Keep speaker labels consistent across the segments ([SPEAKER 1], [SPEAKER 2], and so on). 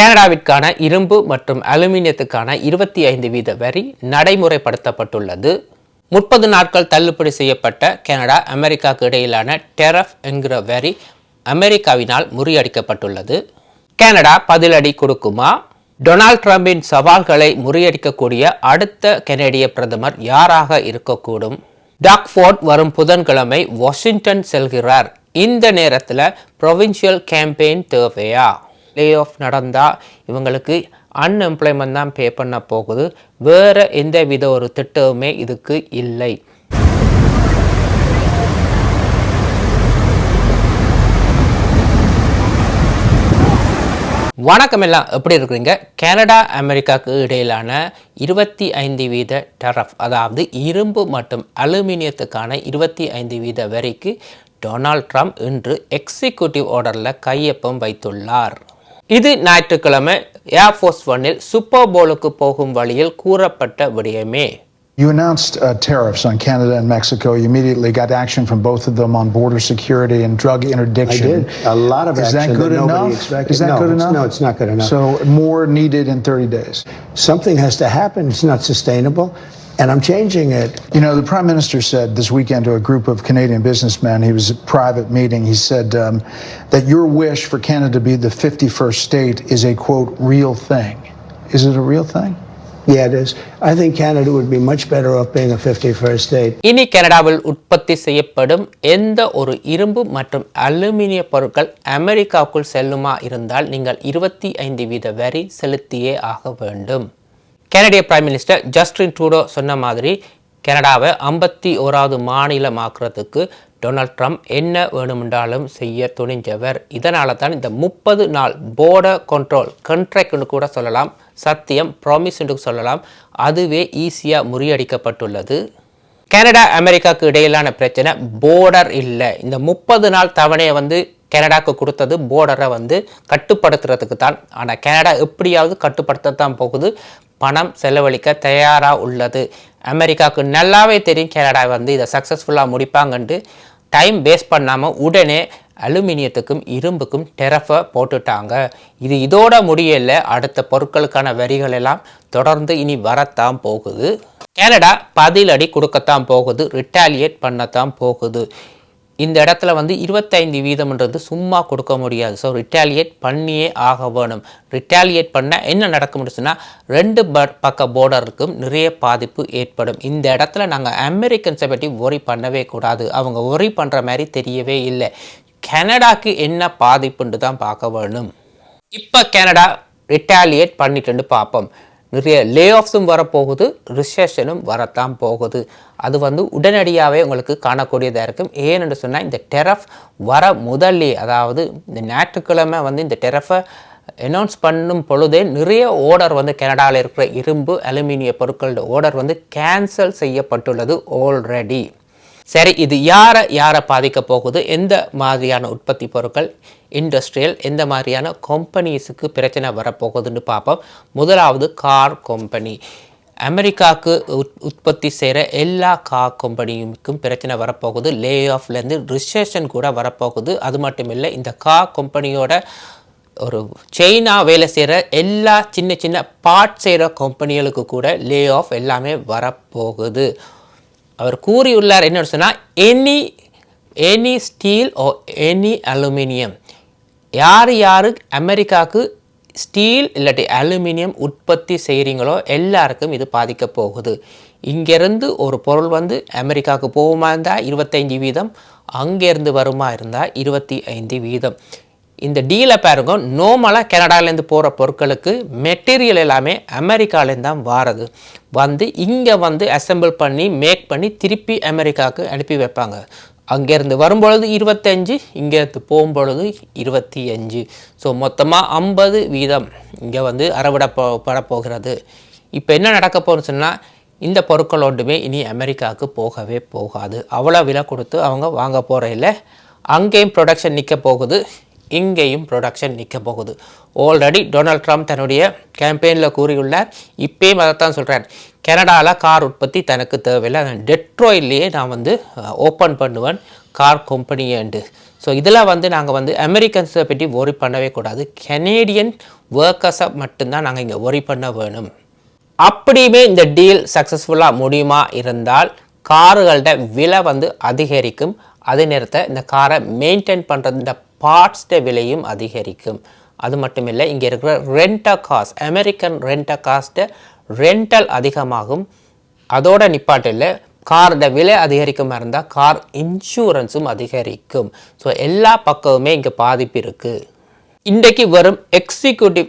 [SPEAKER 1] கனடாவிற்கான இரும்பு மற்றும் அலுமினியத்துக்கான இருபத்தி ஐந்து வீத வரி நடைமுறைப்படுத்தப்பட்டுள்ளது. முப்பது நாட்கள் தள்ளுபடி செய்யப்பட்ட கனடா அமெரிக்காவுக்கு இடையிலான டெரஃப் என்கிற வரி அமெரிக்காவினால் முறியடிக்கப்பட்டுள்ளது. கனடா பதிலடி கொடுக்குமா? டொனால்ட் ட்ரம்பின் சவால்களை முறியடிக்கக்கூடிய அடுத்த கனேடிய பிரதமர் யாராக இருக்கக்கூடும்? டாக்ஃபோர்ட் வரும் புதன்கிழமை வாஷிங்டன் செல்கிறார். இந்த நேரத்தில் ப்ரொவின்ஷியல் கேம்பெயின் தேவையா? லே ஆஃப் நடந்தால் இவங்களுக்கு அன்எம்ப்ளாய்மெண்ட் தான் பே பண்ண போகுது. வேறு எந்த வித ஒரு திட்டமுமே இதுக்கு இல்லை. வணக்கம் எல்லாம். எப்படி இருக்கிறீங்க? கனடா அமெரிக்காவுக்கு இடையிலான இருபத்தி ஐந்து வீத டரஃப் அதாவது இரும்பு மற்றும் அலுமினியத்துக்கான இருபத்தி ஐந்து வீத வரிக்கு டொனால்ட் ட்ரம்ப் இன்று எக்ஸிக்யூட்டிவ் ஆர்டரில் கையொப்பம் வைத்துள்ளார். இது ஞாயிற்றுக்கிழமை ஏர்ஃபோர்ஸ் ஒன்னில் சூப்பர் போலுக்கு போகும் வழியில் கூறப்பட்ட விடயமே
[SPEAKER 2] You announced uh, tariffs on Canada and Mexico. You immediately got action from both of them on border security and drug
[SPEAKER 3] I
[SPEAKER 2] interdiction.
[SPEAKER 3] did. A lot of
[SPEAKER 2] Is
[SPEAKER 3] action
[SPEAKER 2] that good
[SPEAKER 3] nobody
[SPEAKER 2] enough?
[SPEAKER 3] expected.
[SPEAKER 2] Is that
[SPEAKER 3] no,
[SPEAKER 2] good
[SPEAKER 3] it's-
[SPEAKER 2] enough?
[SPEAKER 3] No, it's not good enough.
[SPEAKER 2] So more needed in 30 days.
[SPEAKER 3] Something has to happen. It's not sustainable, And I'm changing it.
[SPEAKER 2] You know, the Prime Minister said this weekend to a group of Canadian businessmen, he was at a private meeting, he said um, that your wish for Canada to be the 51st state is a quote, real thing. Is it a real thing?
[SPEAKER 3] Yeah, it is. I think Canada would be much better off being a 51st state.
[SPEAKER 1] இனி கனடாவில் உற்பத்தி செய்யப்படும் எந்த ஒரு இரும்பு மற்றும் அலுமினிய பொருட்கள் அமெரிக்காவுக்குள் செல்லுமா இருந்தால் நீங்கள் இருபத்தி ஐந்து வீத வரி செலுத்தியே ஆக வேண்டும் கனடிய பிரைம் மினிஸ்டர் ஜஸ்டின் ட்ரூடோ சொன்ன மாதிரி கனடாவை ஐம்பத்தி ஓராவது மாநிலமாக்குறதுக்கு டொனால்ட் ட்ரம்ப் என்ன வேணுமென்றாலும் செய்ய துணிஞ்சவர். இதனால தான் இந்த முப்பது நாள் போர்டர் கண்ட்ரோல் கண்ட்ராக்ட்னு கூட சொல்லலாம் சத்தியம் ப்ராமிஸ் என்று சொல்லலாம் அதுவே ஈஸியாக முறியடிக்கப்பட்டுள்ளது. கனடா அமெரிக்காவுக்கு இடையிலான பிரச்சனை போர்டர் இல்லை. இந்த முப்பது நாள் தவணையை வந்து கனடாவுக்கு கொடுத்தது போர்டரை வந்து கட்டுப்படுத்துறதுக்கு தான் ஆனால் கனடா எப்படியாவது கட்டுப்படுத்தத்தான் போகுது. பணம் செலவழிக்க தயாராக உள்ளது. அமெரிக்காவுக்கு நல்லாவே தெரியும் கனடா வந்து இதை சக்ஸஸ்ஃபுல்லாக முடிப்பாங்கன்ட்டு. டைம் வேஸ்ட் பண்ணாமல் உடனே அலுமினியத்துக்கும் இரும்புக்கும் டெரஃபை போட்டுட்டாங்க. இது இதோட முடியல. அடுத்த பொருட்களுக்கான வரிகள் எல்லாம் தொடர்ந்து இனி வரத்தான் போகுது. கனடா பதிலடி கொடுக்கத்தான் போகுது. ரிட்டாலியேட் பண்ணத்தான் போகுது. இந்த இடத்துல வந்து இருபத்தைந்து வீதம்ன்றது சும்மா கொடுக்க முடியாது. ஸோ ரிட்டாலியேட் பண்ணியே ஆக வேணும். ரிட்டாலியேட் பண்ண என்ன நடக்கும்னு சொன்னால் ரெண்டு ப- பக்க போர்டருக்கும் நிறைய பாதிப்பு ஏற்படும். இந்த இடத்துல நாங்கள் அமெரிக்கன்ஸை பற்றி ஒரி பண்ணவே கூடாது. அவங்க ஒரி பண்ணுற மாதிரி தெரியவே இல்லை. கனடாக்கு என்ன பாதிப்புன்ட்டு தான் பார்க்க வேணும். இப்போ கனடா ரிட்டாலியேட் பண்ணிட்டுன்னு பார்ப்போம். நிறைய லே ஆஃப்ஸும் வரப்போகுது ரிசெஷனும் வரத்தான் போகுது. அது வந்து உடனடியாகவே உங்களுக்கு காணக்கூடியதாக இருக்கும். ஏன்னு சொன்னால் இந்த டெரஃப் வர முதல்லே அதாவது இந்த ஞாயிற்றுக்கிழமை வந்து இந்த டெரஃபை அனௌன்ஸ் பண்ணும் பொழுதே நிறைய ஓர்டர் வந்து கனடாவில் இருக்கிற இரும்பு அலுமினிய பொருட்களோட ஓர்டர் வந்து கேன்சல் செய்யப்பட்டுள்ளது ஆல்ரெடி சரி இது யாரை யாரை பாதிக்க போகுது? எந்த மாதிரியான உற்பத்தி பொருட்கள் இண்டஸ்ட்ரியல் எந்த மாதிரியான கம்பெனிஸுக்கு பிரச்சனை வரப்போகுதுன்னு பார்ப்போம். முதலாவது கார் கம்பெனி அமெரிக்காவுக்கு உத் உற்பத்தி செய்கிற எல்லா கார் கம்பெனிக்கும் பிரச்சனை வரப்போகுது. லே ஆஃப்லேருந்து ரிசெஷன் கூட வரப்போகுது. அது மட்டும் இல்லை இந்த கார் கம்பெனியோட ஒரு செயினா வேலை செய்கிற எல்லா சின்ன சின்ன பார்ட் செய்கிற கம்பெனிகளுக்கு கூட லே ஆஃப் எல்லாமே வரப்போகுது. அவர் கூறியுள்ளார் என்னன்னு சொன்னால் any any steel or any aluminium யார் யார் அமெரிக்காவுக்கு ஸ்டீல் இல்லாட்டி அலுமினியம் உற்பத்தி செய்கிறீங்களோ எல்லாருக்கும் இது பாதிக்க போகுது. இங்கேருந்து ஒரு பொருள் வந்து அமெரிக்காவுக்கு போகுமா இருந்தால் இருபத்தைந்து வீதம் அங்கேருந்து வருமா இருந்தால் இருபத்தி ஐந்து வீதம். இந்த டீலை பாருங்க நோமலாக கனடாலேருந்து போகிற பொருட்களுக்கு மெட்டீரியல் எல்லாமே அமெரிக்காலேருந்து தான் வாரது. வந்து இங்கே வந்து அசெம்பிள் பண்ணி மேக் பண்ணி திருப்பி அமெரிக்காவுக்கு அனுப்பி வைப்பாங்க. அங்கேருந்து வரும்பொழுது இருபத்தஞ்சு இங்கேருந்து போகும்பொழுது இருபத்தி அஞ்சு. ஸோ மொத்தமாக ஐம்பது வீதம் இங்கே வந்து அறவிட போ இப்போ என்ன நடக்க போகுதுன்னு சொன்னால் இந்த பொருட்கள் ஒன்றுமே இனி அமெரிக்காவுக்கு போகவே போகாது. அவ்வளோ விலை கொடுத்து அவங்க வாங்க போகிற இல்லை. அங்கேயும் ப்ரொடக்ஷன் நிற்க போகுது. இங்கேயும் ப்ரொடக்ஷன் நிற்க போகுது. ஆல்ரெடி டொனால்ட் ட்ரம்ப் தன்னுடைய கேம்பெயினில் கூறியுள்ளார் இப்பயும் அதைத்தான் சொல்கிறார் கனடாவில் கார் உற்பத்தி தனக்கு தேவையில்லை. நான் நான் வந்து ஓப்பன் பண்ணுவேன் கார் கம்பெனியேண்டு ஸோ இதில் வந்து நாங்கள் வந்து அமெரிக்கன்ஸை பற்றி ஒரி பண்ணவே கூடாது. கெனேடியன் ஒர்க்கர்ஸை மட்டும்தான் நாங்கள் இங்கே ஒரி பண்ண வேணும். அப்படியுமே இந்த டீல் சக்ஸஸ்ஃபுல்லாக முடியுமா இருந்தால் கார்களோட விலை வந்து அதிகரிக்கும். அதே நேரத்தை இந்த காரை மெயின்டைன் பண்ணுற இந்த பார்ட்ஸ்ட விலையும் அதிகரிக்கும். அது மட்டும் இல்லை இங்கே இருக்கிற ரெண்டா காஸ்ட் அமெரிக்கன் ரெண்டா காஸ்ட்டு ரெண்டல் அதிகமாகும். அதோட நிப்பாட்டில் காரோட விலை அதிகரிக்குமா இருந்தால் கார் இன்சூரன்ஸும் அதிகரிக்கும். ஸோ எல்லா பக்கமுமே இங்கே பாதிப்பு இருக்குது இன்றைக்கு வரும் எக்ஸிக்யூட்டிவ்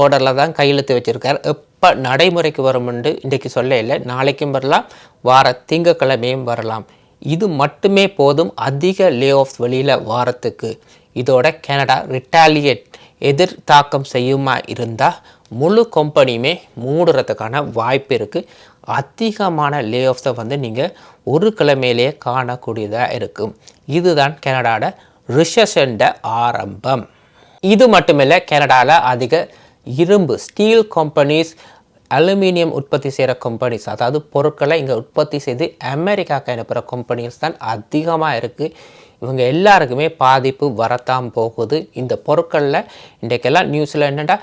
[SPEAKER 1] ஆர்டரில் தான் கையெழுத்து வச்சுருக்கார். எப்போ நடைமுறைக்கு வரும்னு இன்றைக்கு சொல்ல இல்லை. நாளைக்கும் வரலாம் வார திங்கக்கிழமையும் வரலாம். இது மட்டுமே போதும் அதிக லே ஆஃப் வெளியில் வாரத்துக்கு. இதோட கனடா ரிட்டாலியேட் எதிர் தாக்கம் செய்யுமா இருந்தால் முழு கம்பெனியுமே மூடுறதுக்கான வாய்ப்பு இருக்குது அதிகமான லே ஆஃப்ஸை வந்து நீங்கள் ஒரு கிழமையிலேயே காணக்கூடியதாக இருக்கும் இதுதான் கனடாட ரிஷஷண்ட ஆரம்பம். இது மட்டுமில்லை கனடாவில் அதிக இரும்பு ஸ்டீல் கம்பெனிஸ் அலுமினியம் உற்பத்தி செய்கிற கம்பெனிஸ் அதாவது பொருட்களை இங்கே உற்பத்தி செய்து அமெரிக்காவுக்கு அனுப்புகிற கம்பெனிஸ் தான் அதிகமாக இருக்குது இவங்க எல்லாருக்குமே பாதிப்பு வரத்தான் போகுது. இந்த பொருட்களில் இன்றைக்கெல்லாம் நியூஸில் என்னென்னா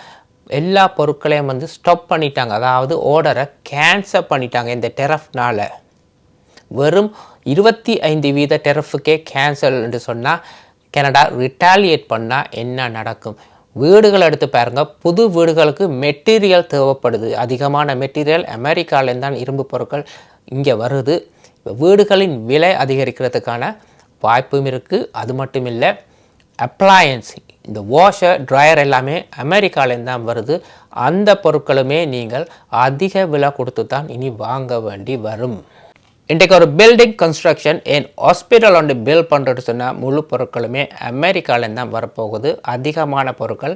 [SPEAKER 1] எல்லா பொருட்களையும் வந்து ஸ்டாப் பண்ணிட்டாங்க. அதாவது ஓர்டரை கேன்சல் பண்ணிட்டாங்க இந்த டெரஃப்னால் வெறும் இருபத்தி ஐந்து வீத டெரஃபுக்கே கேன்சல் என்று சொன்னால் கனடா ரிட்டாலியேட் பண்ணால் என்ன நடக்கும்? வீடுகள் எடுத்து பாருங்க புது வீடுகளுக்கு மெட்டீரியல் தேவைப்படுது. அதிகமான மெட்டீரியல் அமெரிக்காலேருந்து தான் இரும்பு பொருட்கள் இங்கே வருது. வீடுகளின் விலை அதிகரிக்கிறதுக்கான வாய்ப்பும் இருக்குது அது மட்டும் இல்லை அப்ளையன்ஸ் இந்த வாஷர் ட்ரையர் எல்லாமே அமெரிக்காலேருந்து தான் வருது. அந்த பொருட்களுமே நீங்கள் அதிக விலை கொடுத்து தான் இனி வாங்க வேண்டி வரும். இன்றைக்கு ஒரு பில்டிங் கன்ஸ்ட்ரக்ஷன் என் ஹாஸ்பிட்டல் ஒன்று பில்ட் பண்ணுறது சொன்னால் முழு பொருட்களுமே அமெரிக்காலேருந்து தான் வரப்போகுது. அதிகமான பொருட்கள்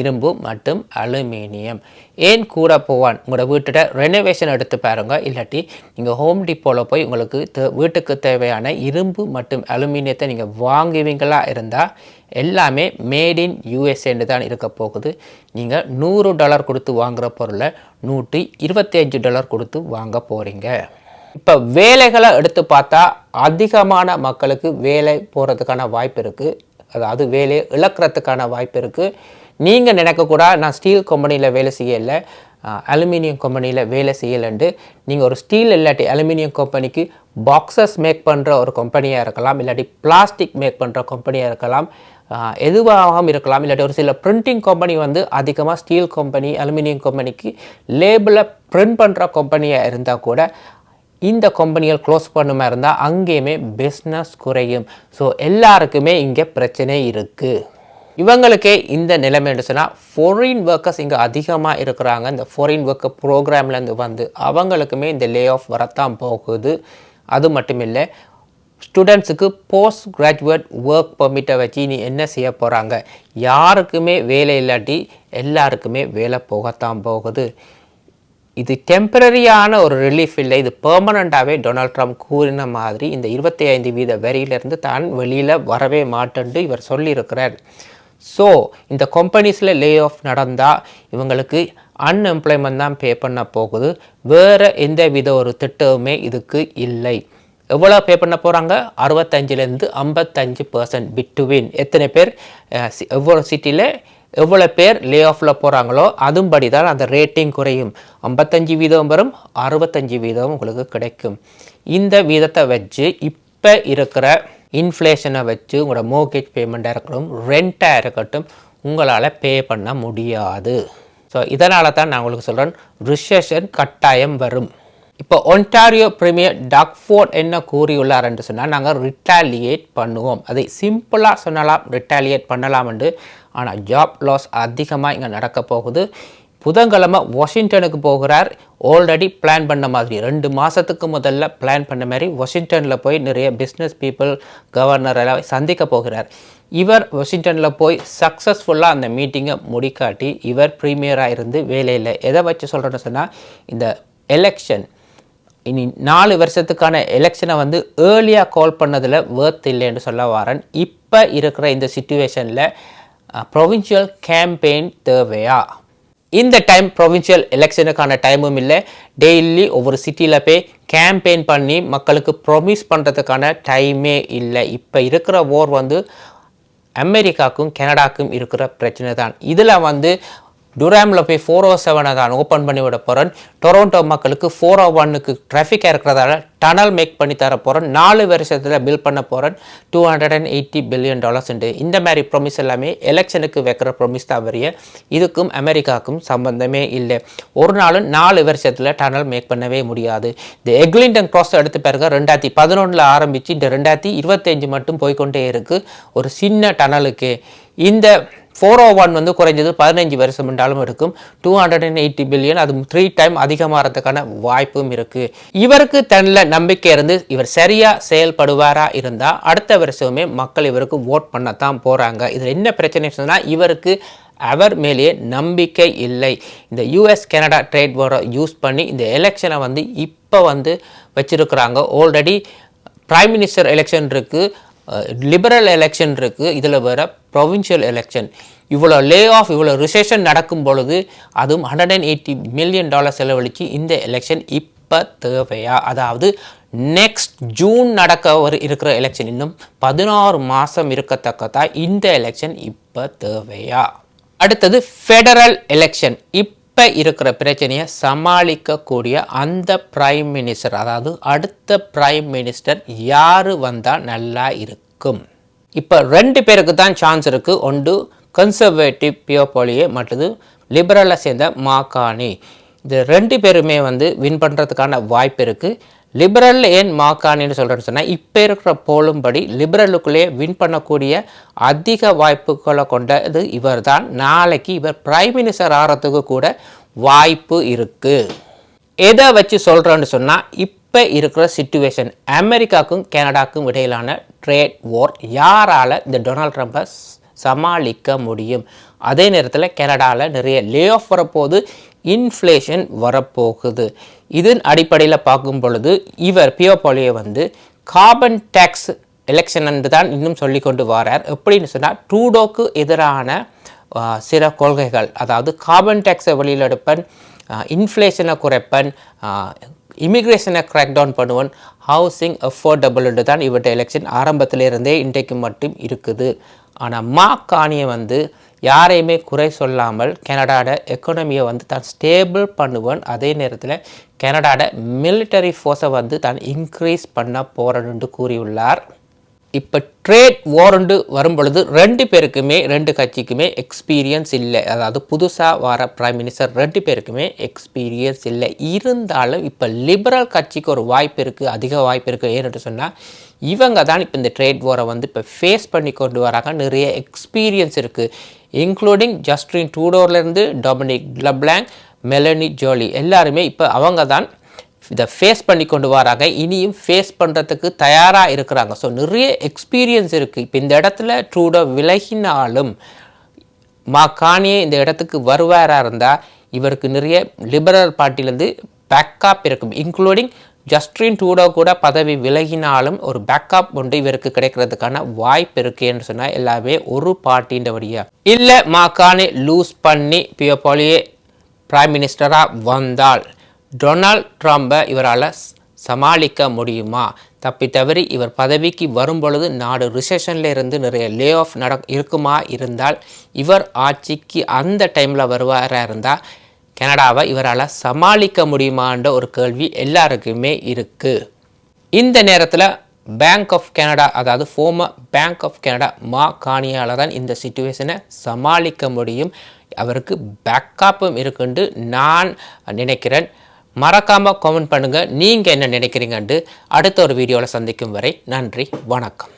[SPEAKER 1] இரும்பு மற்றும் அலுமினியம். ஏன் கூட போவான் உங்களோட வீட்டோட ரெனோவேஷன் எடுத்து பாருங்க. இல்லாட்டி நீங்கள் ஹோம் டிப்போவில் போய் உங்களுக்கு தே- வீட்டுக்கு தேவையான இரும்பு மற்றும் அலுமினியத்தை நீங்கள் வாங்குவீங்களா இருந்தால் எல்லாமே மேட் இன் யூஎஸ்ஏன்னு தான் இருக்க போகுது. நீங்கள் நூறு டாலர் கொடுத்து வாங்குகிற பொருளை நூற்றி இருபத்தஞ்சு டாலர் கொடுத்து வாங்க போகிறீங்க இப்போ வேலைகளை எடுத்து பார்த்தா அதிகமான மக்களுக்கு வேலை போகிறதுக்கான வாய்ப்பு இருக்குது அதாவது வேலையை இழக்கிறதுக்கான வாய்ப்பு இருக்குது நீங்கள் நினைக்கக்கூட நான் ஸ்டீல் கம்பெனியில் வேலை செய்யலை அலுமினியம் கம்பெனியில் வேலை செய்யலைண்டு நீங்கள் ஒரு ஸ்டீல் இல்லாட்டி அலுமினியம் கம்பெனிக்கு பாக்ஸஸ் மேக் பண்ணுற ஒரு கம்பெனியாக இருக்கலாம் இல்லாட்டி பிளாஸ்டிக் மேக் பண்ணுற கம்பெனியாக இருக்கலாம் எதுவாகவும் இருக்கலாம் இல்லாட்டி ஒரு சில பிரிண்டிங் கம்பெனி வந்து அதிகமாக ஸ்டீல் கம்பெனி அலுமினியம் கம்பெனிக்கு லேபிளை பிரிண்ட் பண்ணுற கம்பெனியாக இருந்தால் கூட இந்த கம்பெனிகள் க்ளோஸ் பண்ணுமா இருந்தால் அங்கேயுமே பிஸ்னஸ் குறையும். ஸோ எல்லாருக்குமே இங்கே பிரச்சனை இருக்குது இவங்களுக்கே இந்த நிலைமை சொன்னால் ஃபாரின் ஒர்க்கர்ஸ் இங்கே அதிகமாக இருக்கிறாங்க. இந்த ஃபாரின் ஒர்க்கர் ப்ரோக்ராம்லேருந்து வந்து அவங்களுக்குமே இந்த லே ஆஃப் வரத்தான் போகுது. அது மட்டும் இல்லை ஸ்டூடெண்ட்ஸுக்கு போஸ்ட் கிராஜுவேட் ஒர்க் பர்மிட்டை வச்சு நீ என்ன செய்ய போகிறாங்க யாருக்குமே வேலை இல்லாட்டி எல்லாருக்குமே வேலை போகத்தான் போகுது. இது டெம்பரரியான ஒரு ரிலீஃப் இல்லை. இது பெர்மனண்ட்டாகவே டொனால்ட் ட்ரம்ப் கூறின மாதிரி இந்த இருபத்தி ஐந்து வீத வரியிலிருந்து தான் வெளியில் வரவே மாட்டேன்ட்டு இவர் சொல்லியிருக்கிறார். ஸோ இந்த கம்பெனிஸில் லே ஆஃப் நடந்தால் இவங்களுக்கு அன்எம்ப்ளாய்மெண்ட் தான் பே பண்ண போகுது. வேறு எந்த வித ஒரு திட்டமுமே இதுக்கு இல்லை. எவ்வளோ பே பண்ண போகிறாங்க அறுபத்தஞ்சிலேருந்து ஐம்பத்தஞ்சு பர்சன்ட் பிட்வீன் எத்தனை பேர் சி- எவ்வளோ சிட்டியில் எவ்வளோ பேர் லே ஆஃபில் போகிறாங்களோ அதுபடி தான் அந்த ரேட்டிங் குறையும். ஐம்பத்தஞ்சு வீதம் வரும் அறுபத்தஞ்சு வீதம் உங்களுக்கு கிடைக்கும். இந்த வீதத்தை வச்சு இப்போ இருக்கிற இன்ஃப்ளேஷனை வச்சு உங்களோட மோர்கேஜ் பேமெண்ட்டாக இருக்கட்டும் ரெண்ட்டாக இருக்கட்டும் உங்களால் பே பண்ண முடியாது. ஸோ இதனால தான் நான் உங்களுக்கு சொல்கிறேன் ரிசெஷன் கட்டாயம் வரும். இப்போ ஒன்டாரியோ பிரீமியர் டக்ஃபோர்ட் என்ன கூறியுள்ளார் என்று சொன்னால் நாங்கள் ரிட்டாலியேட் பண்ணுவோம். அதை சிம்பிளாக சொன்னலாம் ரிட்டாலியேட் பண்ணலாம்னு ஆனால் ஜாப் லாஸ் அதிகமாக இங்கே நடக்க போகுது. புதன்கிழமை வாஷிங்டனுக்கு போகிறார். ஆல்ரெடி பிளான் பண்ண மாதிரி ரெண்டு மாதத்துக்கு முதல்ல பிளான் பண்ண மாதிரி வாஷிங்டனில் போய் நிறைய பிஸ்னஸ் பீப்புள் கவர்னர் எல்லாம் சந்திக்க போகிறார். இவர் வாஷிங்டனில் போய் சக்ஸஸ்ஃபுல்லாக அந்த மீட்டிங்கை முடிக்காட்டி இவர் ப்ரீமியராக இருந்து வேலையில் எதை வச்சு சொல்கிறேன்னு சொன்னால் இந்த எலெக்ஷன் இனி நாலு வருஷத்துக்கான எலெக்ஷனை வந்து ஏர்லியாக கால் பண்ணதில் வேர்த் இல்லைன்னு சொல்ல வரேன். இப்போ இருக்கிற இந்த சுச்சுவேஷனில் ப்ரொவின்ஷியல் கேம்பெயின் தேவையா? இந்த டைம் ப்ரொவின்ஷியல் எலெக்ஷனுக்கான டைமும் இல்லை. டெய்லி ஒவ்வொரு சிட்டியில் போய் கேம்பெயின் பண்ணி மக்களுக்கு ப்ரொமிஸ் பண்ணுறதுக்கான டைமே இல்லை. இப்போ இருக்கிற ஓர் வந்து அமெரிக்காவுக்கும் கனடாக்கும் இருக்கிற பிரச்சனை தான். இதில் வந்து டுராமில் போய் ஃபோர் ஓ செவனை தான் ஓப்பன் பண்ணி விட போகிறேன் டொரோண்டோ மக்களுக்கு ஃபோர் ஓ ஒன்னுக்கு ட்ராஃபிக்காக இருக்கிறதால டனல் மேக் பண்ணி தர போகிறேன் நாலு வருஷத்தில் பில் பண்ண போகிறேன் two hundred and eighty billion dollars உண்டு. இந்த மாதிரி ப்ரொமிஸ் எல்லாமே எலெக்ஷனுக்கு வைக்கிற ப்ரொமிஸ் தான் வரைய. இதுக்கும் அமெரிக்காவுக்கும் சம்பந்தமே இல்லை. ஒரு நாளும் நாலு வருஷத்தில் டனல் மேக் பண்ணவே முடியாது. இந்த எக்லிண்டன் க்ராஸ் எடுத்த பிறகு ரெண்டாயிரத்தி பதினொன்றில் ஆரம்பித்து இந்த ரெண்டாயிரத்தி இருபத்தஞ்சு மட்டும் போய்க்கொண்டே இருக்குது ஒரு சின்ன டனலுக்கு இந்த ஃபோர் ஓ ஒன் வந்து குறைஞ்சது பதினஞ்சு வருஷம் என்றாலும் இருக்கும். Two hundred and eighty billion அது த்ரீ டைம் அதிகமாகிறதுக்கான வாய்ப்பும் இருக்குது இவருக்கு தன்னில் நம்பிக்கை இருந்து இவர் சரியாக செயல்படுவாரா இருந்தால் அடுத்த வருஷமே மக்கள் இவருக்கு ஓட் பண்ணத்தான் போகிறாங்க இதில் என்ன பிரச்சனை சொன்னால் இவருக்கு அவர் மேலேயே நம்பிக்கை இல்லை. இந்த யூஎஸ் கனடா ட்ரேட் வாரை யூஸ் பண்ணி இந்த எலெக்ஷனை வந்து இப்போ வந்து வச்சுருக்குறாங்க. ஆல்ரெடி ப்ரைம் மினிஸ்டர் எலெக்ஷன் இருக்குது லிபரல் எலெக்ஷன் இருக்குது இதில் வேறு ப்ரொவின்ஷியல் எலெக்ஷன் இவ்வளோ லே ஆஃப் இவ்வளோ ரிசெஷன் நடக்கும் பொழுது அதுவும் hundred and eighty million dollar செலவழித்து இந்த எலெக்ஷன் இப்போ தேவையா? அதாவது நெக்ஸ்ட் ஜூன் நடக்க ஒரு இருக்கிற எலெக்ஷன் இன்னும் பதினாறு மாதம் இருக்கத்தக்கதா? இந்த எலெக்ஷன் இப்போ தேவையா? அடுத்தது ஃபெடரல் எலெக்ஷன் இப்போ இப்போ இருக்கிற பிரச்சனையை சமாளிக்கக்கூடிய அந்த பிரைம் மினிஸ்டர் அதாவது அடுத்த பிரைம் மினிஸ்டர் யார் வந்தால் நல்லா இருக்கும்? இப்போ ரெண்டு பேருக்கு தான் சான்ஸ் இருக்குது ஒன்று கன்சர்வேட்டிவ் பியோபோலியே மற்றது லிபரலை சேர்ந்த மாகாணி. இது ரெண்டு பேருமே வந்து வின் பண்ணுறதுக்கான வாய்ப்பு இருக்குது லிபரல் ஏன் மாக்காணின்னு சொல்கிறேன்னு சொன்னால் இப்போ இருக்கிற போலும்படி லிபரலுக்குள்ளேயே வின் பண்ணக்கூடிய அதிக வாய்ப்புகளை கொண்டது இவர் தான் நாளைக்கு இவர் பிரைம் மினிஸ்டர் ஆகிறதுக்கு கூட வாய்ப்பு இருக்குது எதை வச்சு சொல்கிறேன்னு சொன்னால் இப்போ இருக்கிற சுச்சுவேஷன் அமெரிக்காவுக்கும் கனடாக்கும் இடையிலான ட்ரேட் வார் யாரால் இந்த டொனால்ட் ட்ரம்ப்பை சமாளிக்க முடியும்? அதே நேரத்தில் கனடாவில் நிறைய லே ஆஃப் வரப்போகுது இன்ஃப்ளேஷன் வரப்போகுது. இதன் அடிப்படையில் பார்க்கும் பொழுது இவர் பியோபாலியை வந்து கார்பன் டேக்ஸ் எலெக்ஷன் என்று தான் இன்னும் சொல்லி கொண்டு வரார். எப்படின்னு சொன்னால் ட்ரூடோக்கு எதிரான சில கொள்கைகள் அதாவது கார்பன் டேக்ஸை வெளியில் எடுப்பன் இன்ஃப்ளேஷனை குறைப்பன் இமிக்ரேஷனை கிராக் டவுன் பண்ணுவன் ஹவுசிங் அஃபோர்டபுள் என்று தான் இவர்கிட்ட எலெக்ஷன் ஆரம்பத்திலிருந்தே இன்றைக்கு மட்டும் இருக்குது. ஆனால் மா காணியை வந்து யாரையுமே குறை சொல்லாமல் கனடாட எக்கனமியை வந்து தான் ஸ்டேபிள் பண்ணுவன். அதே நேரத்தில் கனடாட மிலிட்டரி ஃபோர்ஸை வந்து தான் இன்க்ரீஸ் பண்ண போகிறன்னு கூறியுள்ளார். இப்போ ட்ரேட் வாரண்டு வரும் பொழுது ரெண்டு பேருக்குமே ரெண்டு கட்சிக்குமே எக்ஸ்பீரியன்ஸ் இல்லை. அதாவது புதுசாக வர பிரைம் மினிஸ்டர் ரெண்டு பேருக்குமே எக்ஸ்பீரியன்ஸ் இல்லை. இருந்தாலும் இப்போ லிபரல் கட்சிக்கு ஒரு வாய்ப்பு இருக்குது அதிக வாய்ப்பு இருக்குது ஏன்னு சொன்னால் இவங்க தான் இப்போ இந்த ட்ரேட் வாரை வந்து இப்போ ஃபேஸ் பண்ணி கொண்டு வராங்க. நிறைய எக்ஸ்பீரியன்ஸ் இருக்குது இன்க்ளூடிங் ஜஸ்டின் டூடோர்லேருந்து டொமினிக் லப்லாங் மெலனி ஜோலி எல்லாருமே இப்போ அவங்க தான் இதை ஃபேஸ் பண்ணி கொண்டு வராங்க. இனியும் ஃபேஸ் பண்ணுறதுக்கு தயாராக இருக்கிறாங்க. ஸோ நிறைய எக்ஸ்பீரியன்ஸ் இருக்குது இப்போ இந்த இடத்துல ட்ரூடோ விலகினாலும் மா காணியே இந்த இடத்துக்கு வருவாராக இருந்தால் இவருக்கு நிறைய லிபரல் பார்ட்டிலேருந்து பேக்கப் இருக்கும். இன்க்ளூடிங் ஜஸ்டின் டூடோ கூட பதவி விலகினாலும் ஒரு பேக்கப் ஒன்று இவருக்கு கிடைக்கிறதுக்கான வாய்ப்பு இருக்குன்னு சொன்னால் எல்லாமே ஒரு பார்ட்டின்ற வழியா இல்லை மாக்கானே லூஸ் பண்ணி பியோபாலியே பிரைம் மினிஸ்டராக வந்தால் டொனால்ட் ட்ரம்பை இவரால் சமாளிக்க முடியுமா? தப்பி தவறி இவர் பதவிக்கு வரும்பொழுது நாடு ரிசெஷனில் இருந்து நிறைய லே ஆஃப் நட இருக்குமா? இருந்தால் இவர் ஆட்சிக்கு அந்த டைமில் வருவாராக இருந்தால் கனடாவை இவரால் சமாளிக்க முடியுமான்ற ஒரு கேள்வி எல்லாருக்குமே இருக்குது இந்த நேரத்தில் பேங்க் ஆஃப் கனடா அதாவது ஃபோமர் பேங்க் ஆஃப் கனடா மா காணியால் தான் இந்த சுச்சுவேஷனை சமாளிக்க முடியும். அவருக்கு பேக்கப்பும் இருக்குன்னு நான் நினைக்கிறேன். மறக்காமல் கமெண்ட் பண்ணுங்கள் நீங்கள் என்ன நினைக்கிறீங்கன்ட்டு அடுத்த ஒரு வீடியோவில் சந்திக்கும் வரை நன்றி வணக்கம்.